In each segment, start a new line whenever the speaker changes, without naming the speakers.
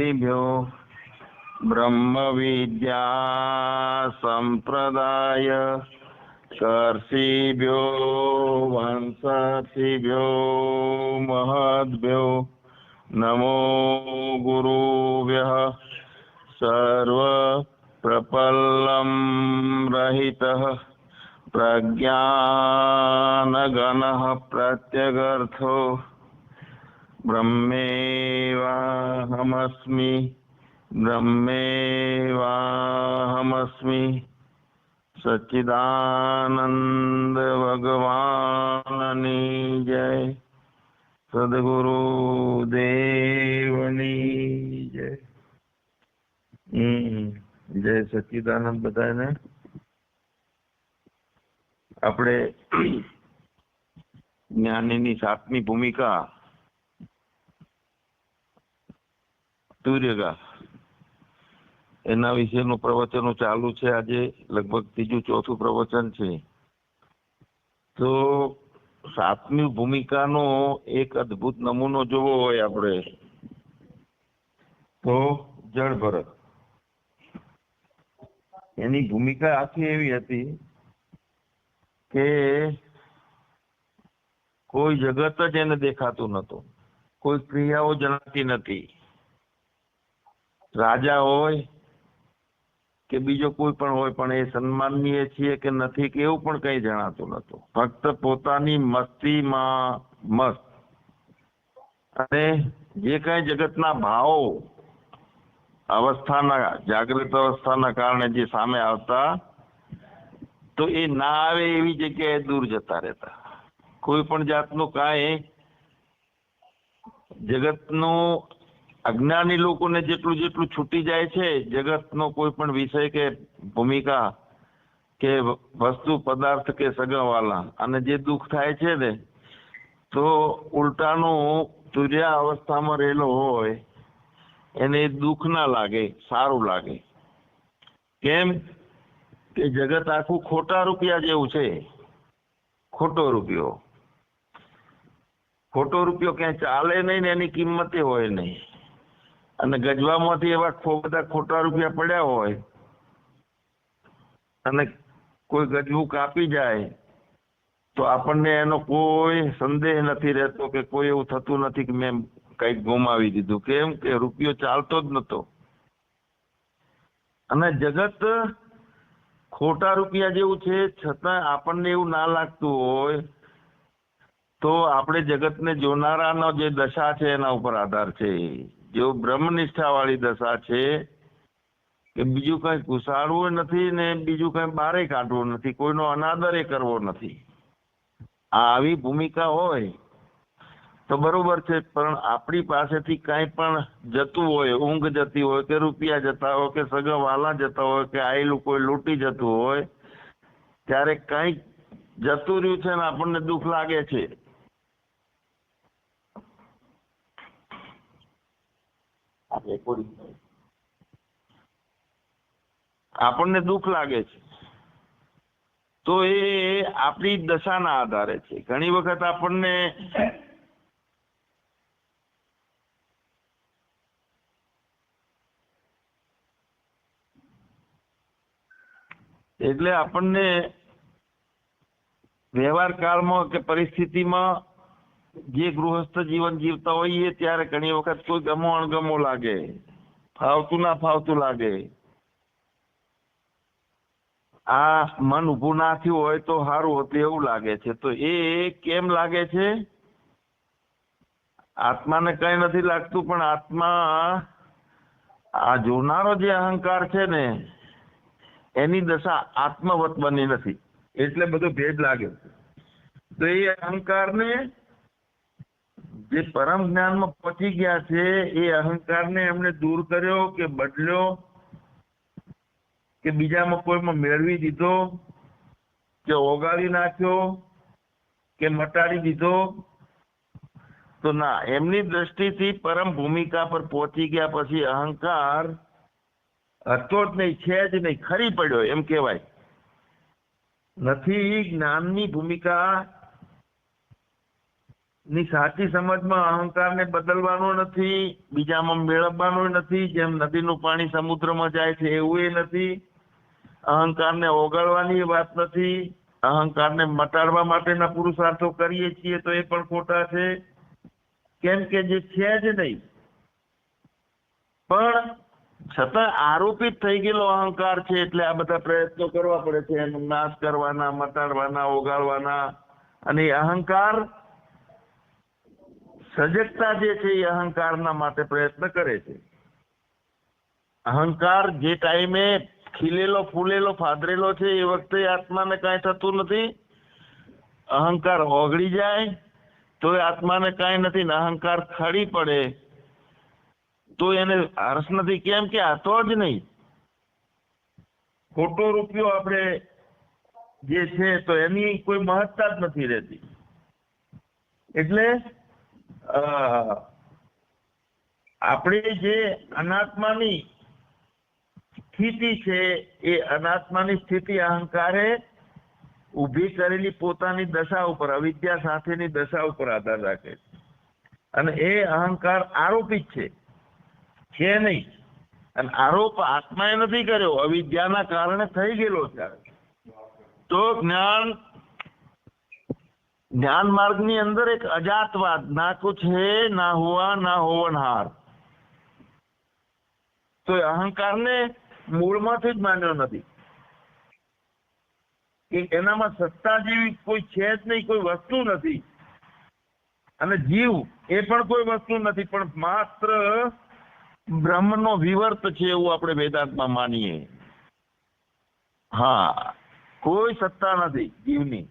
આદિભ્યો બ્રહ્મ વિદ્યા સંપ્રદાય કર્ષિભ્યો વંશર્ષિભ્યો મહદ્ભ્યો નમો ગુરુભ્યઃ સર્વ પ્રપલ્લમ રહિતઃ પ્રજ્ઞાનગણઃ પ્રત્યગર્થો બ્રહ્મેવાહમસ્મિ બ્રહ્મેવાહમસ્મિ સચ્ચિદાનંદ ભગવાનની જય સદગુરુ દેવની જય હમ જય સચ્ચિદાનંદ બધાને આપણે જ્ઞાનીની સાતમી ભૂમિકા સૂર્યગા એના વિશેનું પ્રવચનો ચાલુ છે આજે, લગભગ ત્રીજું ચોથું પ્રવચન છે. તો સાતમી ભૂમિકાનો એક અદ્ભુત નમૂનો જોવો હોય આપણે. તો જળ ભરત. એની ભૂમિકા આખી એવી હતી કે કોઈ જગત જ એને દેખાતું નતું કોઈ ક્રિયાઓ જણાતી નથી. રાજા હોય કે બીજો કોઈ પણ હોય, પણ એ સન્માનીય છીએ કે નથી કે એવું પણ કઈ જણાતું નતું ફક્ત પોતાની મસ્તીમાં મસ્ત. અને જે કઈ જગતના ભાવો અવસ્થાના, જાગૃત અવસ્થાના કારણે જે સામે આવતા, તો એ ના આવે એવી જગ્યાએ દૂર જતા રહેતા. કોઈ પણ જાતનું કાંઈ જગતનું અજ્ઞાની લોકોને જેટલું જેટલું છૂટી જાય છે, જગતનો કોઈ પણ વિષય કે ભૂમિકા કે વસ્તુ, પદાર્થ કે સગાવાલા, અને જે દુઃખ થાય છે ને, તો ઉલટાનું તુર્યા અવસ્થામાં રહેલો હોય, એને દુઃખ ના લાગે, સારું લાગે. કેમ કે જગત આખું ખોટા રૂપિયા જેવું છે. ખોટો રૂપિયો. ખોટો રૂપિયો ક્યાંય ચાલે નહીં ને એની કિંમતે હોય નહીં. અને ગજવામાંથી એવા બધા ખોટા રૂપિયા પડ્યા હોય અને કોઈ ગજવું કાપી જાય, તો આપણને એનો કોઈ સંદેહ નથી રહેતો કે કોઈ એવું થતું નથી કે મેં કંઈક ગુમાવી દીધું. કેમ કે રૂપિયો ચાલતો જ નતો અને જગત ખોટા રૂપિયા જેવું છે, છતાં આપણને એવું ના લાગતું હોય, તો આપણે જગતને જોનારાનો જે દશા છે એના ઉપર આધાર છે. જો બ્રહ્મનિષ્ઠા વાળી દશા છે કે બીજું કઈ ઘુસાડવું નથી ને બીજું કઈ બારે કાઢવું નથી, કોઈનો અનાદરે કરવો નથી. આ આવી ભૂમિકા હોય તો બરોબર છે, પણ આપણી પાસેથી કાંઈ પણ જતું હોય, ઊંઘ જતી હોય કે રૂપિયા જતા હોય કે સગા વાલા જતા હોય કે આયેલું કોઈ લૂંટી જતું હોય, ત્યારે કંઈક જતું રહ્યું છે ને આપણને દુઃખ લાગે છે. આપણને દુઃખ લાગે છે. તો એ આપણી દશાના આધારે છે. ઘણી વખત આપણને એટલે આપણને વ્યવહાર કાળમાં કે પરિસ્થિતિમાં જે ગૃહસ્થ જીવન જીવતા હોઈએ ત્યારે ઘણી વખત કોઈ ગમો અણગમો લાગે. ફાવતું ના ફાવતું લાગે. આ મન ઊભું ના થયું હોય તો સારું હતું એવું લાગે છે. તો એ કેમ લાગે છે? આત્માને કઈ નથી લાગતું, પણ આત્મા આ જોનારો જે અહંકાર છે ને, એની દશા આત્મવત બની નથી. એટલે બધો ભેદ લાગ્યો. તો એ અહંકારને જે પરમ જ્ઞાનમાં પહોંચી ગયા છે, એ અહંકારને એમણે દૂર કર્યો કે બદલ્યો કે બીજામાં કોઈમાં મેળવી દીધો, કે ઓગાળી નાખ્યો, કે મટાડી દીધો? તો ના, એમની દ્રષ્ટિથી પરમ ભૂમિકા પર પહોંચી ગયા પછી અહંકાર હતો જ નહીં, છે જ નહીં, ખરી પડ્યો એમ કહેવાય. નથી, જ્ઞાનની ભૂમિકા ની સાચી સમજમાં અહંકારને બદલવાનો નથી, બીજામાં મેળવવાનો નથી, જેમ નદીનું પાણી સમુદ્રમાં જાય છે એવું એ નથી. અહંકારને ઓગાળવાની વાત નથી. અહંકારને મટાડવા માટેના પુરુષાર્થો કરીએ છીએ તો એ પણ ખોટા છે. કેમ કે જે છે જ નહીં. પણ છતાં આરોપિત થઈ ગયેલો અહંકાર છે એટલે આ બધા પ્રયત્નો કરવા પડે છે. એનો નાશ કરવાના, મટાડવાના, ઓગાળવાના. અને અહંકાર સજગતા જે છે એ અહંકારના માટે પ્રયત્ન કરે છે. અહંકાર જે ટાઈમે ખીલેલો, ફૂલેલો, ફાદરેલો છે એ વખતે આત્માને કાંઈ થતું નથી. અહંકાર ઓગળી જાય તો આત્માને કાંઈ નથી ને અહંકાર ખડી પડે. તો એને હર્ષ નથી. કેમ કે આ તો જ નહીં. ખોટો રૂપિયો આપણે જે છે તો એની કોઈ મહત્તા જ નથી રહેતી. એટલે આપણે જે અનાત્માની સ્થિતિ છે એ અનાત્માની સ્થિતિ અહંકારે ઊભી કરેલી પોતાની દશા ઉપર, અવિદ્યા સાથેની દશા ઉપર આધાર રાખે છે. અને એ અહંકાર આરોપિત છે. છે નહીં. અને આરોપ આત્માએ નથી કર્યો, અવિદ્યાના કારણે થઈ ગયેલો છે. તો જ્ઞાન જ્ઞાન માર્ગની અંદર એક અજાતવાદ ના કુછ હે ના હુઆ ના હોવનહાર તો એ અહંકારને મૂળમાંથી જ માન્યો નથી એનામાં સત્તા જેવી કોઈ છે જ નહીં કોઈ વસ્તુ નથી અને જીવ એ પણ કોઈ વસ્તુ નથી પણ માત્ર બ્રહ્મનો વિવર્ત છે એવું આપણે વેદાંતમાં માનીએ હા કોઈ સત્તા નથી જીવની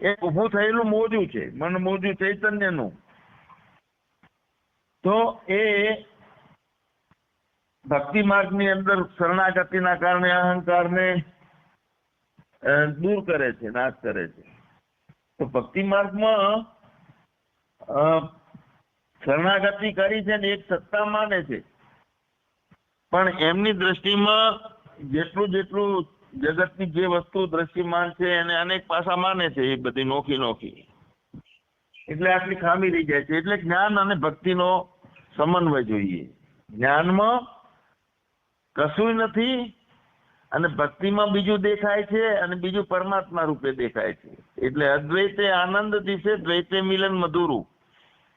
એ ઉભું થયેલું મોજું છે મન મોજું ચૈતન્યનું. તો એ ભક્તિ માર્ગની અંદર શરણાગતિના કારણે અહંકારને દૂર કરે છે નાશ કરે છે. તો ભક્તિ માર્ગમાં અ, શરણાગતિ કરી છે ને એક સત્તા માને છે. પણ એમની દ્રષ્ટિમાં જેટલું જેટલું જગતની જે વસ્તુ દ્રશ્યમાન છે એને અનેક પાસા માને છે એ બધી નોખી નોખી. એટલે આટલી ખામી રહી જાય છે. એટલે જ્ઞાન અને ભક્તિનો સમન્વય જોઈએ. જ્ઞાનમાં કશું નથી અને ભક્તિમાં બીજું દેખાય છે અને બીજું પરમાત્મા રૂપે દેખાય છે. એટલે અદ્વૈતે આનંદ દિશે દ્વૈતે મિલન મધુરું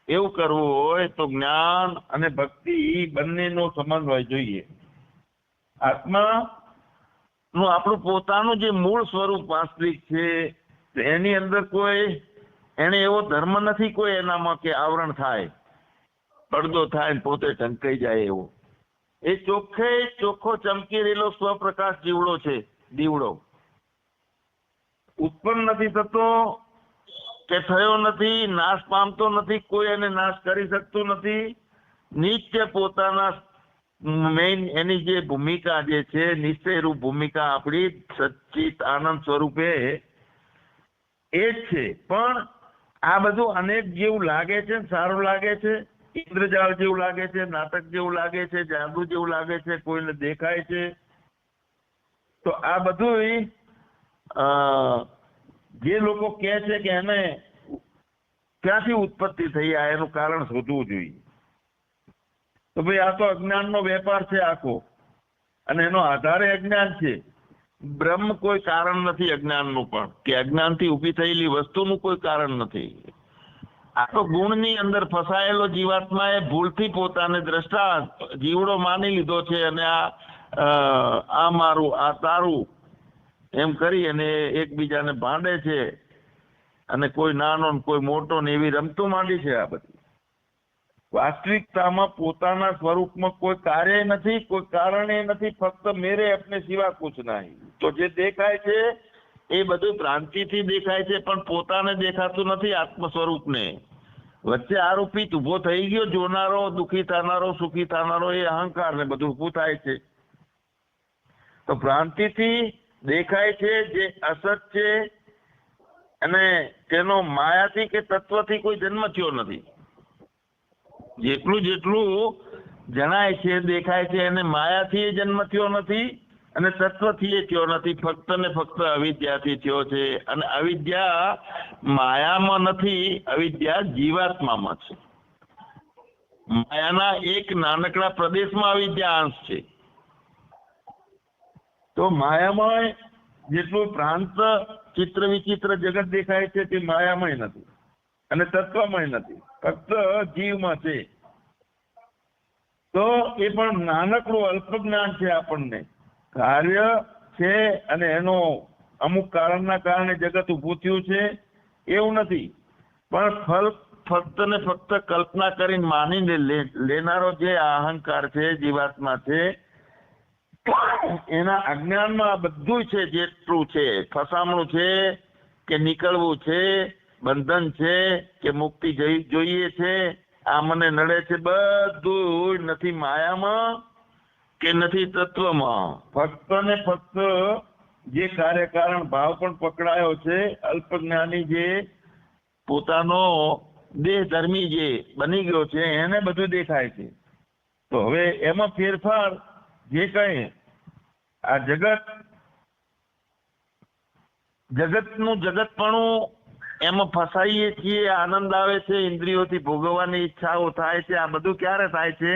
એવું કરવું હોય તો જ્ઞાન અને ભક્તિ બંનેનો સમન્વય જોઈએ. આત્મા નું આપણું પોતાનું જે મૂળ સ્વરૂપ વાસ્તવિક છે, એની અંદર કોઈ, એને એવો ધર્મ નથી કોઈ એનામાં કે આવરણ થાય, પડદો થાય પોતે ઢંકાઈ જાય એવો. એ ચોખ્ખે ચોખ્ખો ચમકી રહેલો સ્વપ્રકાશ જીવડો છે, દીવડો. ઉત્પન્ન નથી થતો કે થયો નથી, નાશ પામતો નથી, કોઈ એને નાશ કરી શકતું નથી. નિત્ય પોતાના મેઇન એની જે ભૂમિકા જે છે નિશ્ચયરૂપ ભૂમિકા આપણી સચિત આનંદ સ્વરૂપે એ જ છે. પણ આ બધું અનેક જેવું લાગે છે સારું લાગે છે. ઇન્દ્રજાળ જેવું લાગે છે, નાટક જેવું લાગે છે, જાદુ જેવું લાગે છે, કોઈને દેખાય છે. તો આ બધું જે લોકો કહે છે કે એને ક્યાંથી ઉત્પત્તિ થઈ આ એનું કારણ શોધવું જોઈએ. તો ભાઈ આ તો અજ્ઞાનનો વેપાર છે આખો. અને એનો આધારે અજ્ઞાન છે. બ્રહ્મ કોઈ કારણ નથી અજ્ઞાનનું પણ. કે અજ્ઞાનથી ઊભી થયેલી વસ્તુનું કોઈ કારણ નથી. આ તો ગુણની અંદર ફસાયેલો જીવાત્મા એ ભૂલથી પોતાને દ્રષ્ટા જીવડો માની લીધો છે અને આ આ મારું, આ તારું એમ કરી અને એકબીજાને ભાંડે છે. અને કોઈ નાનો કોઈ મોટો ને એવી રમતું માંડી છે આ બધી. વાસ્તવિકતામાં પોતાના સ્વરૂપમાં કોઈ કાર્ય નથી, કોઈ કારણે નથી, ફક્ત મેરે અપને સિવા કુછ નહીં. તો જે દેખાય છે, એ બધું ભ્રાંતિથી દેખાય છે, પણ પોતાને દેખાતું નથી આત્મ સ્વરૂપને વચ્ચે આરોપિત ઊભો થઈ ગયો, જોનારો, દુઃખી થનારો, સુખી થનારો, એ અહંકાર ને બધું ઉભું થાય છે. તો ભ્રાંતિથી દેખાય છે જે અસત છે, અને તેનો માયાથી કે તત્વથી કોઈ જન્મ થયો નથી. જેટલું જેટલું જણાય છે, દેખાય છે, એને માયાથી એ જન્મ થયો નથી અને તત્વથી એ થયો નથી. ફક્ત ને ફક્ત અવિદ્યાથી થયો છે અને અવિદ્યા માયામાં નથી, અવિદ્યા જીવાત્મામાં છે. માયાના એક નાનકડા પ્રદેશમાં અવિદ્યા અંશ છે. તો માયામાં જેટલું પ્રાંત ચિત્ર વિચિત્ર જગત દેખાય છે તે માયામય નથી. અને તત્વમય નથી. ફક્ત જીવમાં છે. તો એ પણ નાનકડું અલ્પ જ્ઞાન છે આપણને. કાર્ય છે અને એનો અમુક કારણના કારણે જગત ઉભું થયું છે, એવું નથી. પણ ફલ ફક્ત ને ફક્ત કલ્પના કરીને માનીને લેનારો જે અહંકાર છે, જીવાત્મા છે, એના અજ્ઞાનમાં બધું છે, જેટલું છે, ફસામણું છે કે નીકળવું છે બંધન છે કે મુક્તિ જોઈએ છે? આ મને નડે છે બધું નથી માયામાં કે નથી તત્વમાં. ફક્ત ને ફક્ત જે કાર્યકારણ ભાવ પણ પકડાયો છે અલ્પ જ્ઞાની જે પોતાનો દેહ ધર્મી જે બની ગયો છે, એને બધું દેખાય છે. તો હવે એમાં ફેરફાર જે કઈ આ જગત, જગતનું જગતપણું એમાં ફસાઈએ છીએ, આનંદ આવે છે, ઇન્દ્રિયોથી ભોગવવાની ઈચ્છાઓ થાય છે, આ બધું ક્યારે થાય છે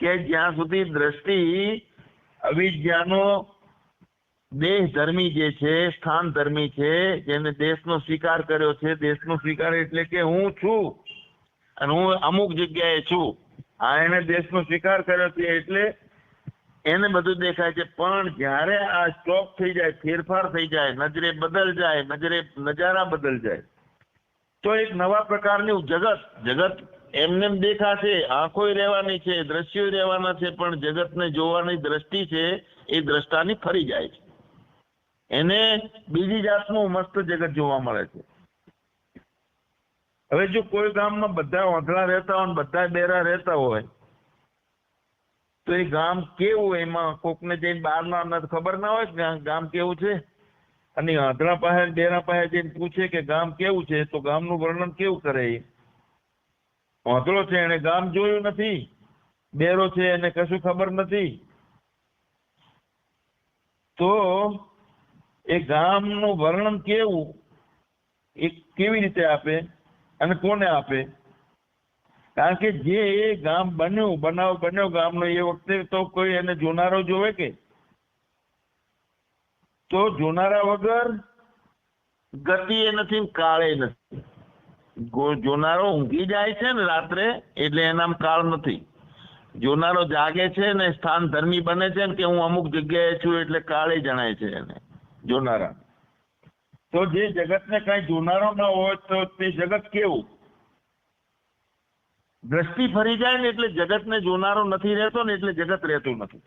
કે જ્યાં સુધી દ્રષ્ટિ અવિદ્યાનો દેહ ધર્મી જે છે સ્થાન ધર્મી છે, જેને દેશનો સ્વીકાર કર્યો છે, દેશનો સ્વીકાર એટલે કે હું છું અને હું અમુક જગ્યાએ છું. આ એને દેશનો સ્વીકાર કર્યો છે એટલે એને બધું દેખાય છે. પણ જ્યારે આ સ્ટોપ થઈ જાય, ફેરફાર થઈ જાય, નજરે બદલ જાય, નજરે, નજારા બદલ જાય, તો એક નવા પ્રકારનું જગત જગત એમને દેખાશે, આંખોય રહેવાની છે દ્રશ્યો રહેવાના છે, પણ જગતને જોવાની દ્રષ્ટિ છે, એ દ્રષ્ટાની ફરી જાય છે. એને બીજી જાતનું મસ્ત જગત જોવા મળે છે. હવે જો કોઈ ગામમાં બધા ઓંધળા રહેતા હોય બધા બેરા રહેતા હોય તો એ ગામ કેવું એમાં કોકને જઈને બહારના નથી ખબર ના હોય ગામ કેવું છે? અને આંધળા પાસે ડેરા પાસે જઈને પૂછે કે ગામ કેવું છે, તો ગામનું વર્ણન કેવું કરે એ? આંધળો છે એને ગામ જોયું નથી. બેરો છે, એને કશું ખબર નથી. તો એ ગામનું વર્ણન કેવું? એ કેવી રીતે આપે? અને કોને આપે? કારણ કે જે એ ગામ બન્યું, બનાવ બન્યો ગામનો એ વખતે તો કોઈ એને જોનારો જોવે કે? તો જોનારા વગર ગતિ એ નથી કાળે નથી. જોનારો ઊંઘી જાય છે ને રાત્રે, એટલે એનામ કાળ નથી. જોનારો જાગે છે ને સ્થાન ધર્મી બને છે ને કે હું અમુક જગ્યાએ છું એટલે કાળે જણાય છે એને જોનારા તો જે જગતને કઈ જોનારો ન હોય તો તે જગત કેવું? દ્રષ્ટિ ફરી જાય ને એટલે જગતને જોનારો નથી રહેતો ને એટલે જગત રહેતું નથી.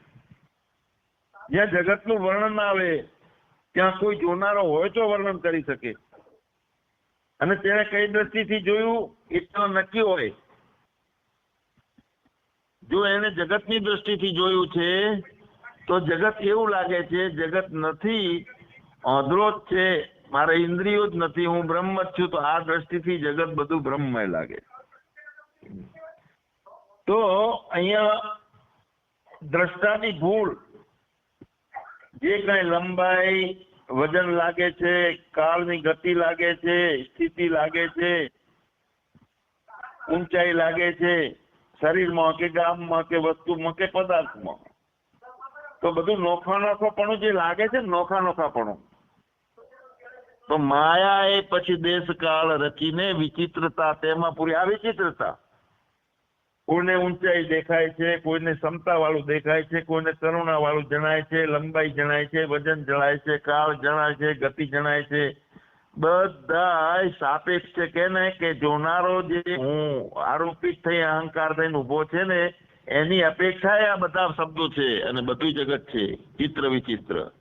જ્યાં જગતનું વર્ણન આવે, ત્યાં કોઈ જોનારો હોય તો વર્ણન કરી શકે. અને તેણે કઈ દ્રષ્ટિથી જોયું? એ નક્કી હોય. જો એને જગતની દ્રષ્ટિથી જોયું છે, તો જગત એવું લાગે છે, જગત નથી જ છે. મારા ઇન્દ્રિયો જ નથી, હું બ્રહ્મ જ છું, તો આ દ્રષ્ટિથી જગત બધું બ્રહ્મય લાગે તો અહીંયા દ્રષ્ટાની ભૂલ. જે કઈ લંબાઈ, વજન લાગે છે, કાળની ગતિ લાગે છે, સ્થિતિ લાગે છે, ઊંચાઈ લાગે છે, શરીરમાં કે ગામમાં કે વસ્તુમાં કે પદાર્થમાં. તો બધું નોખા નોખાપણું જે લાગે છે નોખાનોખાપણું. નોખા નોખાપણું તો માયા એ પછી દેશ કાળ રચીને વિચિત્રતા, તેમાં પૂરી આ વિચિત્રતા. કોઈને ઊંચાઈ દેખાય છે, કોઈને ક્ષમતા વાળું દેખાય છે, કોઈને કરુણા વાળું જણાય છે, લંબાઈ જણાય છે, વજન જણાય છે, કાળ જણાય છે, ગતિ જણાય છે. બધા સાપેક્ષ છે કે ને કે જોનારો જે હું આરોપિત થઈ, અહંકાર થઈને ઊભો છે ને, એની અપેક્ષાએ આ બધા શબ્દો છે અને બધું જગત છે, ચિત્ર વિચિત્ર.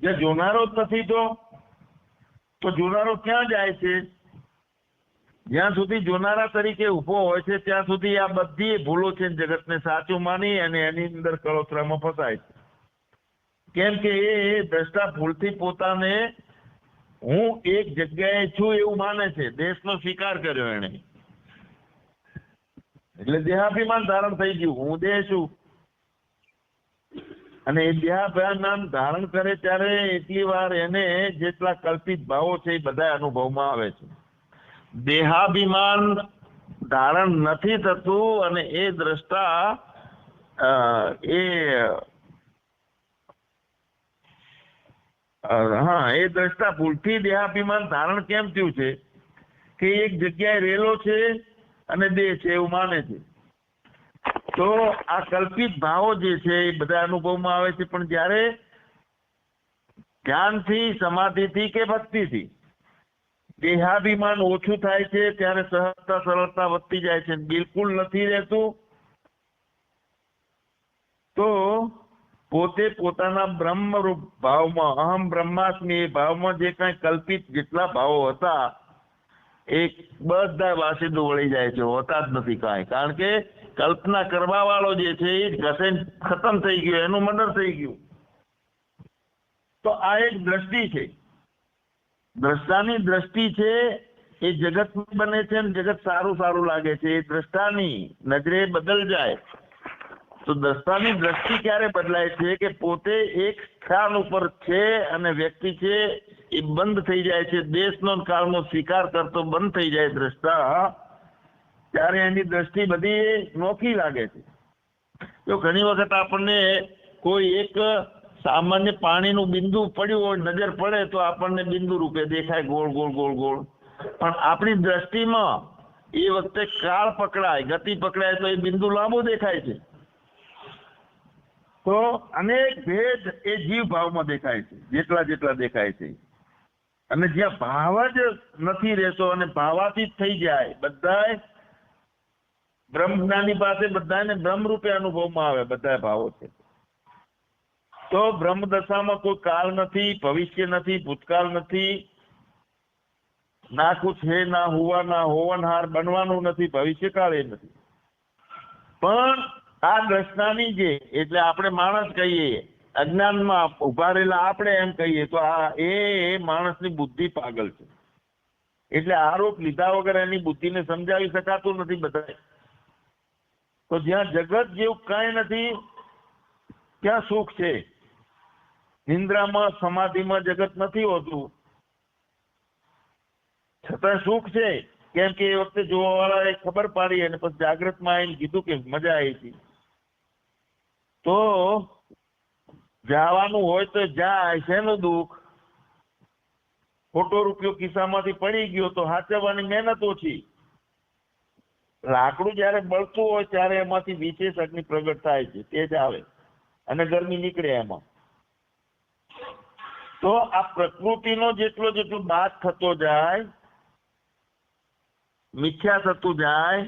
જે જોનારો જ નથી તો તો જોનારો ક્યાં જાય છે? જ્યાં સુધી જોનારા તરીકે ઊભો હોય છે, ત્યાં સુધી આ બધી ભૂલો છે જગતને સાચું માની અને એની અંદર કળોતરામાં ફસાય છે. કેમ કે એ દ્રષ્ટા ભૂલથી પોતાને હું એક જગ્યાએ છું એવું માને છે, દેશનો સ્વીકાર કર્યો એને એટલે દેહાભિમાન ધારણ થઈ ગયું, હું દેહ છું. અને એ દેહાભિમાન ધારણ કરે ત્યારે એટલી વાર એને જેટલા કલ્પિત ભાવો છે એ બધા અનુભવમાં આવે છે. દેહાભિમાન ધારણ નથી થતું અને એ દ્રષ્ટા એ હા, એ દ્રષ્ટા ભૂલથી દેહાભિમાન ધારણ કેમ થયું છે? કે એક જગ્યાએ રેલો છે અને દેહ છે એવું માને છે. તો આ કલ્પિત ભાવો જે છે એ બધા અનુભવમાં આવે છે, પણ જ્યારે ધ્યાનથી, સમાધિથી કે ભક્તિથી? દેહાભિમાન ઓછું થાય છે, ત્યારે સહજતા સરળતા વધતી જાય છે. બિલકુલ નથી રહેતું. તો પોતે પોતાના બ્રહ્મરૂપ ભાવમાં, અહમ બ્રહ્માસ્મી એ ભાવમાં જે કાંઈ કલ્પિત જેટલા ભાવો હતા, એ બધા વાસીદું વળી જાય છે, હોતા જ નથી કાંઈ. કારણ કે કલ્પના કરવા વાળો જે છે એ ઘસે ખતમ થઈ ગયો, એનું મર્ડર થઈ ગયું. તો આ એક દ્રષ્ટિ છે. દ્રષ્ટાની દ્રષ્ટિ છે, એ જગત બને છે અને જગત સારું સારું લાગે છે. એ દ્રષ્ટાની નજરે બદલ જાય. તો દ્રષ્ટાની દ્રષ્ટિ ક્યારે બદલાય છે કે પોતે એક સ્થાન ઉપર છે અને વ્યક્તિ છે એ બંધ થઈ જાય છે. દેશનો કાળનો સ્વીકાર કરતો બંધ થઈ જાય દ્રષ્ટા, ત્યારે એની દ્રષ્ટિ બધી નોખી લાગે છે. તો ઘણી વખત આપણને કોઈ એક સામાન્ય પાણીનું બિંદુ પડ્યું હોય, નજર પડે તો આપણને બિંદુ રૂપે દેખાય ગોળ ગોળ ગોળ ગોળ. પણ આપણી દ્રષ્ટિમાં એ વખતે કાળ પકડાય, ગતિ પકડાય તો એ બિંદુ લાંબો દેખાય છે. તો અનેક ભેદ એ જીવ ભાવમાં દેખાય છે, જેટલા જેટલા દેખાય છે. અને જ્યાં ભાવ જ નથી રહેતો અને ભાવાતીત થઈ જાય, બધાય બ્રહ્મ જ્ઞાની પાસે બધાને બ્રહ્મ રૂપે અનુભવમાં આવે બધા ભાવો છે. તો બ્રહ્મ દશામાં કોઈ કાલ નથી ભવિષ્ય નથી, ભૂતકાળ નથી. ના કુછ હે, ના હુવા, ના હોવનહાર બનવાનું નથી, ભવિષ્યકાળ એ નથી. પણ આ દ્રષ્ટાની જે, એટલે આપણે માણસ કહીએ, અજ્ઞાનમાં ઊભા રહેલા આપણે એમ કહીએ, તો આ એ માણસની બુદ્ધિ પાગલ છે. એટલે આરોપ લીધા વગર એની બુદ્ધિને સમજાવી શકાતું નથી બધાય. તો જ્યાં જગત જેવું કાંઈ નથી, ત્યાં સુખ છે. નિંદ્રામાં સમાધિમાં જગત નથી હોતું. છતાં સુખ છે. કેમ કે એ વખતે જોવા વાળાએ ખબર પાડી અને પછી જાગ્રતમાં આવીને કીધું કે મજા આવી હતી. તો જવાનું હોય તો જાય, શેનું દુઃખ? ખોટો રૂપિયો ખિસ્સામાંથી પડી ગયો તો હાચવવાની મહેનત ઓછી. લાકડું જ્યારે બળતું હોય ત્યારે એમાંથી વિશેષ અગ્નિ પ્રગટ થાય છે. તેજ આવે. અને ગરમી નીકળે એમાં. તો આ પ્રકૃતિનો જેટલો જેટલો બાદ થતો જાય, મિથ્યા થતું જાય,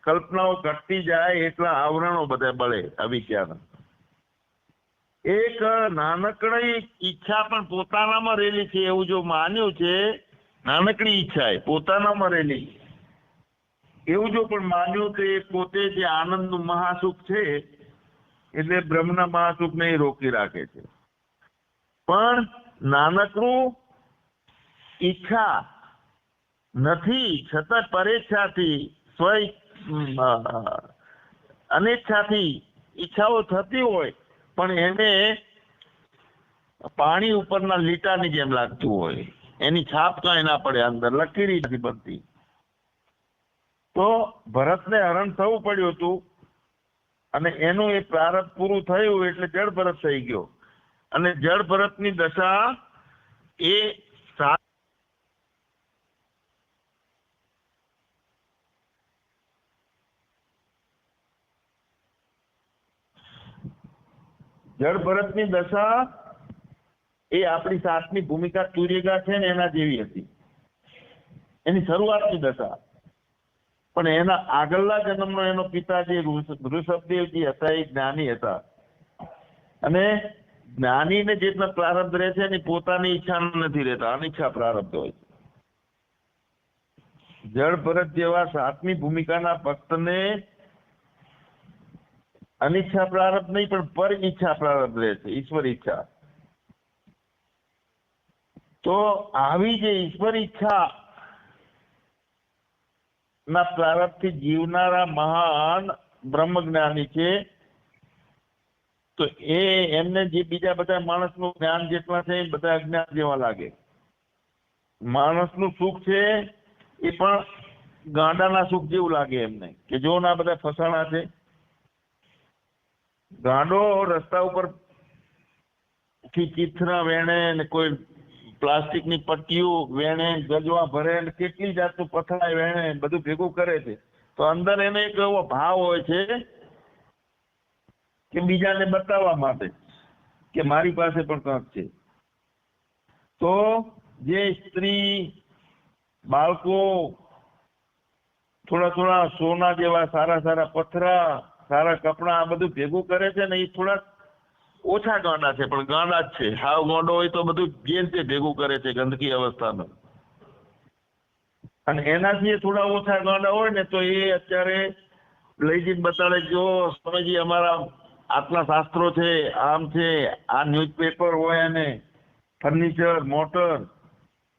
કલ્પનાઓ ઘટતી જાય, એટલા આવરણો બધા બળે અવિદ્યાના. એક નાનકડી ઈચ્છા પણ પોતાનામાં રહેલી છે, એવું જો માન્યું છે, નાનકડી ઈચ્છા એ પોતાનામાં રહેલી. એવું જો પણ માન્યું તો એ પોતે જે આનંદનું મહાસુખ છે, એટલે બ્રહ્મના મહાસુખને એ રોકી રાખે છે. પણ નાનકડું ઈચ્છા નથી છતાં પરેચ્છાથી સ્વ અનિચ્છાથી ઈચ્છાઓ થતી હોય પણ એને પાણી ઉપરના લીટાની જેમ લાગતું હોય. એની છાપ કાંઈ ના પડે અંદર લકીરી નથી બનતી. તો ભરતને હરણ થવું પડ્યું હતું અને એનું એ પ્રારબ્ધ પૂરું થયું એટલે જળ ભરત થઈ ગયો. અને જળ ભરતની દશા એ જળ ભરતની દશા એ આપણી સાતમી ભૂમિકા તુર્યગા છે ને એના જેવી હતી. એની શરૂઆતની દશા. પણ એના આગળના જન્મનો એનો પિતા જે ઋષ- ઋષભદેવજી હતા, એ જ્ઞાની હતા. અને જ્ઞાનીને જેટલા પ્રારબ્ધ રહે છે, એની પોતાની ઈચ્છા નથી રહેતા. અનિચ્છા પ્રારબ્ધ હોય જળ ભરત જેવા સાતમી ભૂમિકાના ભક્તને અનિચ્છા પ્રારબ્ધ નહીં, પણ પર ઈચ્છા પ્રારબ્ધ રહે છે, ઈશ્વર ઈચ્છા. તો આવી જે ઈશ્વર ઈચ્છા ના પ્રારબ્ધથી જીવનારા મહાન બ્રહ્મજ્ઞાની છે તો એ એમને જે બીજા બધા માણસનું જ્ઞાન જેટલા છે બધા અજ્ઞાન જેવા લાગે. માણસનું સુખ છે એ પણ ગાંડાના સુખ જેવું લાગે એમને, કે જો ના બધા ફસાણા છે. ગાંડો રસ્તા ઉપરથી ચીથરા વેણે ને કોઈ પ્લાસ્ટિકની પટ્ટીઓ વેણે, ગજવા ભરે ને કેટલી જાતનું પથરાય વેણે બધું ભેગું કરે છે. તો અંદર એને એક એવો ભાવ હોય છે કે બીજાને બતાવવા માટે કે મારી પાસે પણ કંઈક છે. તો જે સ્ત્રી બાળકો થોડા થોડા સોના જેવા, સારા સારા પથરા, સારા કપડા, આ બધું ભેગું કરે છે ને એ થોડા ઓછા ગાંડા છે, પણ ગાંડા જ છે. હાવ ગાંડો હોય તો બધું જે તે ભેગું કરે છે ગંદકી અવસ્થામાં. અને એનાથી થોડા ઓછા ગાંડા હોય ને તો એ અત્યારે લઈ જઈને બતાડે જો સ્વામીજી, અમારા આટલા શાસ્ત્રો છે, આમ છે, આ ન્યૂઝપેપર હોય અને ફર્નિચર મોટર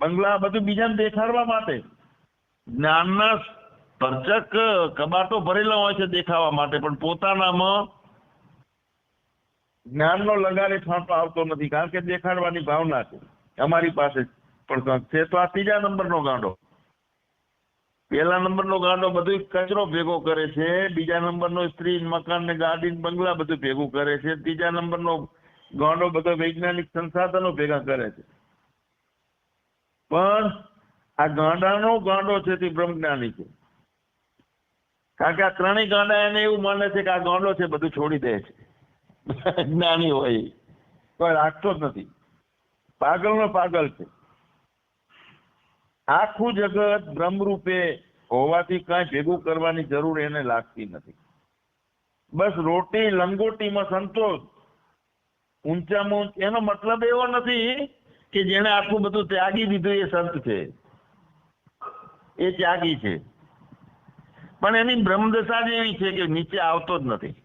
બંગલા બધું બીજાને દેખાડવા માટે. જ્ઞાનના ભરચક કબાટો ભરેલા હોય છે દેખાવા માટે, પણ પોતાનામાં જ્ઞાનનો લગાડે છાંટો આવતો નથી, કારણ કે દેખાડવાની ભાવના છે. અમારી પાસે પણ છે, તો આ ત્રીજા નંબરનો ગાંડો. પહેલા નંબરનો ગાંડો બધું કચરો ભેગો કરે છે, બીજા નંબરનો સ્ત્રી મકાન ને ગાડી બંગલા બધું ભેગું કરે છે, ત્રીજા નંબરનો ગાંડો બધો વૈજ્ઞાનિક સંસાધનો ભેગા કરે છે. પણ આ ગાંડાનો ગાંડો છે તે બ્રહ્મજ્ઞાની છે. કારણ કે આ ત્રણેય ગાંડા એને એવું માને છે કે આ ગાંડો છે બધું છોડી દે છે. જ્ઞાની હોય. કોઈ રાખતો જ નથી. પાગલનો પાગલ છે. આખું જગત બ્રહ્મરૂપે હોવાથી કાંઈ ભેગું કરવાની જરૂર એને લાગતી નથી. બસ રોટી લંગોટીમાં સંતોષ. ઊંચામાં ઊંચ, એનો મતલબ એવો નથી કે જેણે આખું બધું ત્યાગી દીધું એ સંત છે. એ ત્યાગી છે. પણ એની બ્રહ્મદશા જ એવી છે કે નીચે આવતો જ નથી.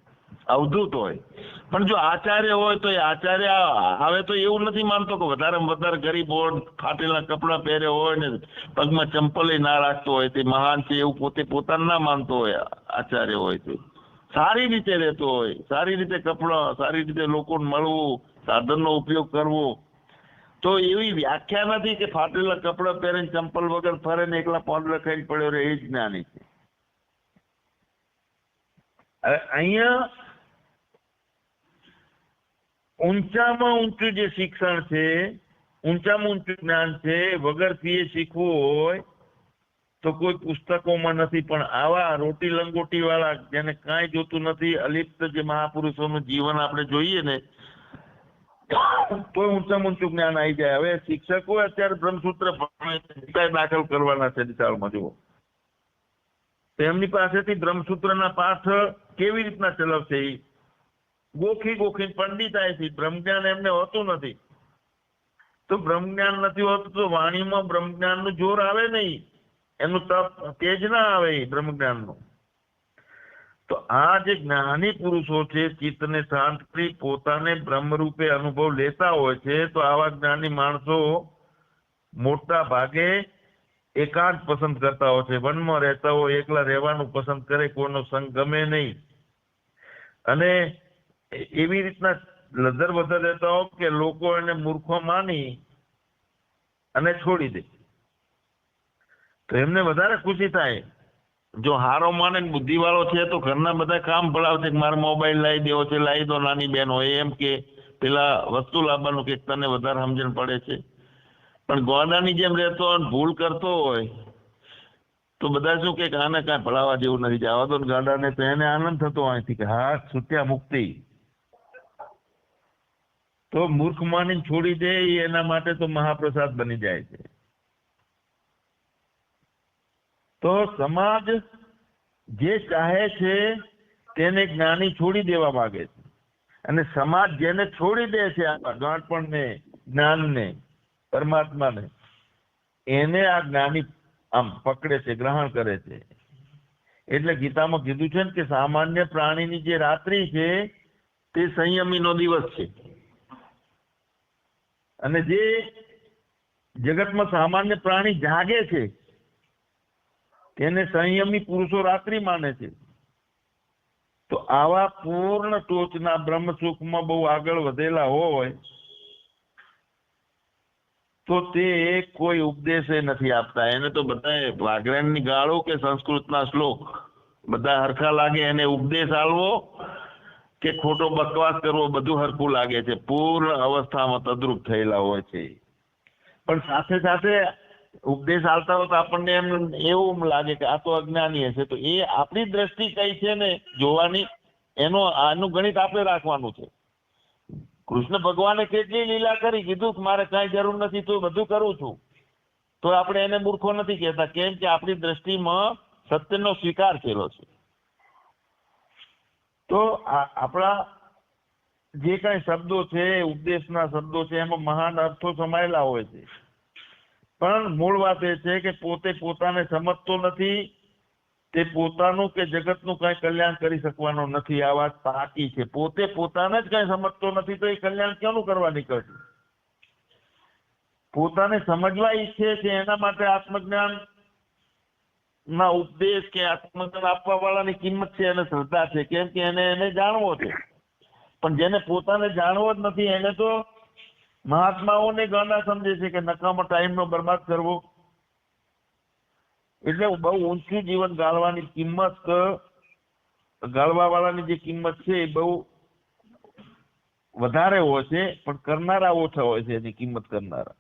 અવધૂત હોય. પણ જો આચાર્ય હોય તો એ આચાર્ય આવે તો એવું નથી માનતો કે વધારે વધારે ગરીબ હોય, ફાટેલા કપડાં પહેરે હોય ને પગમાં ચંપલ ના રાખતો હોય, તે મહાન છે એવું પોતે પોતાને ના માનતો હોય આચાર્ય હોય તે. સારી રીતે રહેતો હોય, સારી રીતે કપડાં, સારી રીતે લોકોને મળવું, સાધનનો ઉપયોગ કરવો. તો એવી વ્યાખ્યા નથી કે ફાટેલા કપડાં પહેરીને ચંપલ વગર ફરે ને એકલા પાંદડા ખાઈને પડ્યો રહે, એ જ જ્ઞાની છે. અહીંયા ઊંચામાં ઊંચું જે શિક્ષણ છે, ઊંચામાં ઊંચું જ્ઞાન છે, વગર ફીએ શીખવું હોય, તો કોઈ પુસ્તકોમાં નથી. પણ આવા રોટી લંગોટી વાળા જેને કાંઈ જોતું નથી, અલિપ્ત જે મહાપુરુષોનું જીવન આપણે જોઈએ ને તો ઊંચામાં ઊંચું જ્ઞાન આવી જાય. હવે શિક્ષકો અત્યારે બ્રહ્મસૂત્ર દાખલ કરવાના છે વિશાળમાં, જુઓ. તેમની પાસેથી બ્રહ્મસૂત્રના પાઠ કેવી રીતના ચલાવશે એ ગોખી ગોખી પંડિતાયથી બ્રહ્મજ્ઞાન એમને હોતું નથી. તો બ્રહ્મજ્ઞાન નથી હોતું તો વાણીમાં બ્રહ્મજ્ઞાનનું જોર આવે નહીં. એનું તપ તેજ ના આવે બ્રહ્મજ્ઞાનનું. તો આ જે જ્ઞાની પુરુષો છે, ચિત્તને શાંત કરી પોતાને બ્રહ્મરૂપે અનુભવ લેતા હોય છે, તો આવા જ્ઞાની માણસો મોટા ભાગે એકાંત પસંદ કરતા હોય છે. વનમાં રહેતા હોય, એકલા રહેવાનું પસંદ કરે, કોઈનો સંગ ગમે નહીં. અને એવી રીતના લધર વધર રહેતા કે લોકો એને મૂર્ખો માની અને છોડી દે. તો એમને વધારે ખુશી થાય. જો હારો માને બુદ્ધિવાળો છે તો ઘરના બધા કામ પડાવશે કે મારે મોબાઈલ લાવી દેવો છે, લાવી દો નાની બેન હોય એમ કે પેલા વસ્તુ લાવવાનું કે તને વધારે સમજણ પડે છે. પણ ગોડાની જેમ રહેતો હોય ભૂલ કરતો હોય, તો બધા શું કે આને કાંઈ ભળાવા જેવું નથી. જવા દો ગાડાને તો એને આનંદ થતો અહીંથી કે હા, છૂટ્યા મુક્તિ. તો મૂર્ખ માની છોડી દે, એના માટે તો મહાપ્રસાદ બની જાય છે. તો સમાજ જે ચાહે છે, તેને જ્ઞાની છોડી દેવા માંગે છે. અને સમાજ જેને છોડી દે છે, આ જ્ઞાનને, પરમાત્માને, એને આ જ્ઞાની આમ પકડે છે, ગ્રહણ કરે છે. એટલે ગીતામાં કીધું છે ને કે સામાન્ય પ્રાણીની જે રાત્રિ છે, તે સંયમીનો દિવસ છે. અને જે જગતમાં સામાન્ય પ્રાણી જાગે છે, તેને સંયમી પુરુષો રાત્રિ માને છે. તો આવા પૂર્ણ ટોચના બ્રહ્મ સુખમાં બહુ આગળ વધેલા હોય, તો તે કોઈ ઉપદેશે નથી આપતા. એને તો બધા વાઘરેણની ગાળો કે સંસ્કૃતના શ્લોક બધા હરખા લાગે, એને ઉપદેશ આલવો કે ખોટો બકવાસ કરવો બધું હરખું લાગે છે. પૂર્ણ અવસ્થામાં તદ્રુપ થયેલા હોય છે પણ સાથે સાથે ઉપદેશ આવતા હોય તો આપણને એમ એવું લાગે કે આ તો અજ્ઞાની હશે તો એ આપણી દ્રષ્ટિ કઈ છે ને જોવાની, એનો આનું ગણિત આપણે રાખવાનું છે. કૃષ્ણ ભગવાને કેટલી લીલા કરી, કીધું મારે કાંઈ જરૂર નથી, તો બધું કરું છું. તો આપણે એને મૂર્ખો નથી કહેતા. કેમ કે આપણી દ્રષ્ટિમાં સત્યનો સ્વીકાર થયેલો છે. તો આપણા જે કઈ શબ્દો છે ઉપદેશના શબ્દો છે, એમાં મહાન અર્થો સમાયેલા હોય છે. પણ મૂળ વાત એ છે કે પોતે પોતાને સમજતો નથી, તે પોતાનું કે જગતનું કઈ કલ્યાણ કરી શકવાનો નથી. આ વાત પાકી છે. પોતે પોતાને જ કઈ સમજતો નથી, તો એ કલ્યાણ ક્યાંનું કરવા નીકળશે પોતાને સમજવા ઈચ્છે છે, એના માટે આત્મજ્ઞાન ના, ઉપદેશ કે આત્મજ્ઞાન આપવા વાળાની કિંમત છે એને શ્રદ્ધા છે. કેમ કે એને એને જાણવો છે. પણ જેને પોતાને જાણવો જ નથી, એને તો મહાત્માઓને ગાના સમજે છે કે નકામો ટાઈમનો બરબાદ કરવો. એટલે બહુ ઊંચું જીવન ગાળવાની કિંમત ગાળવા વાળાની જે કિંમત છે એ બહુ વધારે હોય છે, પણ કરનારા ઓછા હોય છે એની કિંમત કરનારા.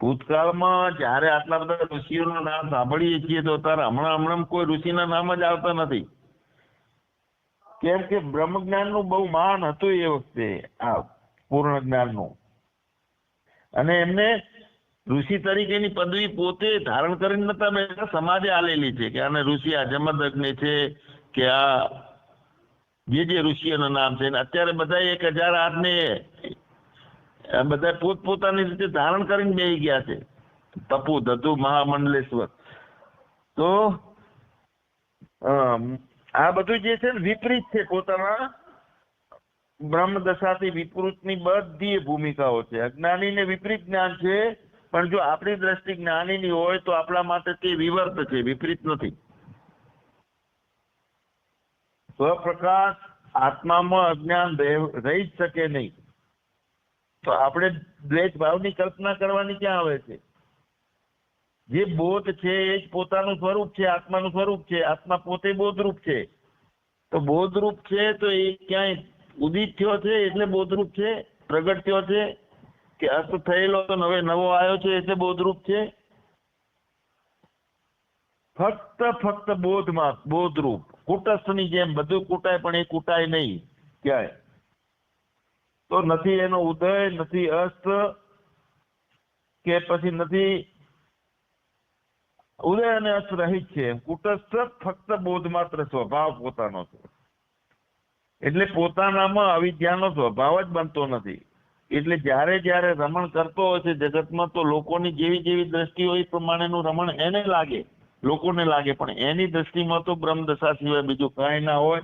ભૂતકાળમાં જ્યારે આટલા બધા ઋષિઓના નામ સાંભળીએ છીએ, તો તારે હમણાં હમણાં કોઈ ઋષિના નામ જ આવતા નથી. કેમ કે બ્રહ્મ જ્ઞાનનું બહુ માન હતું એ વખતે, આ પૂર્ણ જ્ઞાનનું અને એમને ઋષિ તરીકેની પદવી પોતે ધારણ કરીને નતા બેઠા સમાજે આલેલી છે કે આને ઋષિ આ જમદગ્નિ છે કે આ જે જે ઋષિઓના નામ છે. અત્યારે બધા એક હજાર આઠને આ બધા પોતપોતાની રીતે ધારણ કરીને બેસી ગયા છે. તપુ ધતુ મહામંડલેશ્વર. તો આ બધું જે છે ને વિપરીત છે પોતાના બ્રહ્મ દશાથી વિપરીતની બધી ભૂમિકાઓ છે. અજ્ઞાનીને વિપરીત જ્ઞાન છે, પણ જો આપણી દ્રષ્ટિ જ્ઞાનીની હોય તો આપણા માટે તે વિવર્ત છે, વિપરીત નથી. સ્વપ્રકાશ આત્મામાં અજ્ઞાન રહી જ શકે નહીં. તો આપણે દ્વેષ ભાવની કલ્પના કરવાની ક્યાં આવે છે? જે બોધ છે એ જ પોતાનું સ્વરૂપ છે, આત્માનું સ્વરૂપ છે. આત્મા પોતે બોધરૂપ છે. તો બોધરૂપ છે તો એ ક્યાંય ઉદિત થયો છે એટલે બોધરૂપ છે? પ્રગટ થયો છે? કે અસ્ત થયેલો તો હવે નવો આવ્યો છે એટલે બોધરૂપ છે? ફક્ત ફક્ત બોધમાં બોધરૂપ, કુટસ્થની જેમ બધું કૂટાય પણ એ કૂટાય નહીં. ક્યાંય? તો નથી એનો ઉદય, નથી અસ્ત, કે પછી નથી. ઉદય અને અસ્ત રહિત છે. કુટસ્થ ફક્ત બોધ માત્ર સ્વભાવ પોતાનો છે. એટલે પોતાનામાં અવિદ્યાનો સ્વભાવ જ બનતો નથી. એટલે જ્યારે જ્યારે રમણ કરતો હોય છે જગતમાં, તો લોકોની જેવી જેવી દ્રષ્ટિ હોય પ્રમાણેનું રમણ એને લાગે. લોકોને લાગે, પણ એની દ્રષ્ટિમાં તો બ્રહ્મદશા સિવાય બીજું કાંઈ ના હોય.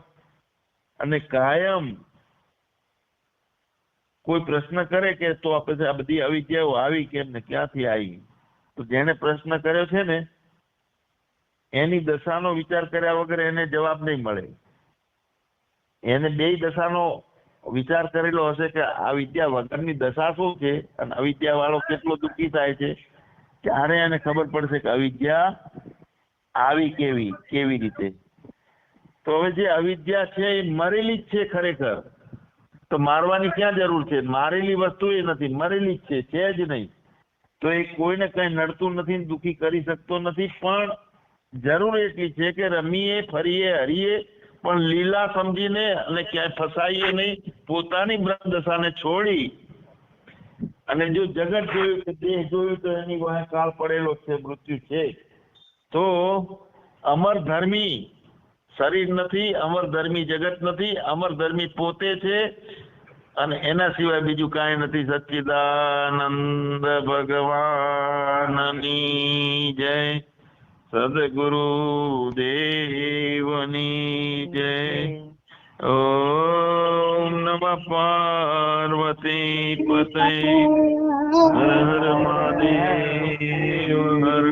અને કાયમ કોઈ પ્રશ્ન કરે કે તો આપણે આ બધી અવિદ્યાઓ આવી કેમ ને ક્યાંથી આવી? તો જેને પ્રશ્ન કર્યો છે ને, એની દશાનો વિચાર કર્યા વગર એને જવાબ નહીં મળે. એને બે દશાનો વિચાર કરેલો હશે કે આ વિદ્યા વગરની દશા શું છે અને અવિદ્યા વાળો કેટલો દુઃખી થાય છે? ત્યારે એને ખબર પડશે કે અવિદ્યા આવી કેવી કેવી રીતે? તો હવે જે અવિદ્યા છે એ મરેલી જ છે ખરેખર. તો મારવાની ક્યાં જરૂર છે? મારેલી વસ્તુ એ નથી, મરેલી જ છે છે જ નહીં. તો એ કોઈને કઈ નડતું નથી દુખી કરી શકતો નથી, પણ જરૂર એટલી છે કે રમીએ, ફરીએ, હરીએ, પણ લીલા સમજીને અને ક્યાંય ફસાઈએ નહીં, પોતાની બ્રહ્મ દશાને છોડી. અને જો જગત જોયું કે દેહ જોયું તો એની વાહે કાળ પડેલો છે, મૃત્યુ છે. તો અમર ધર્મી શરીર નથી, અમર ધર્મી જગત નથી, અમર ધર્મી પોતે છે અને એના સિવાય બીજું કાંઈ નથી. સચ્ચિદાનંદ ભગવાનની જય, સદગુરુ દેવની જય. ઓમ નમ પાર્વતી પતે. હર મહાદેવ હર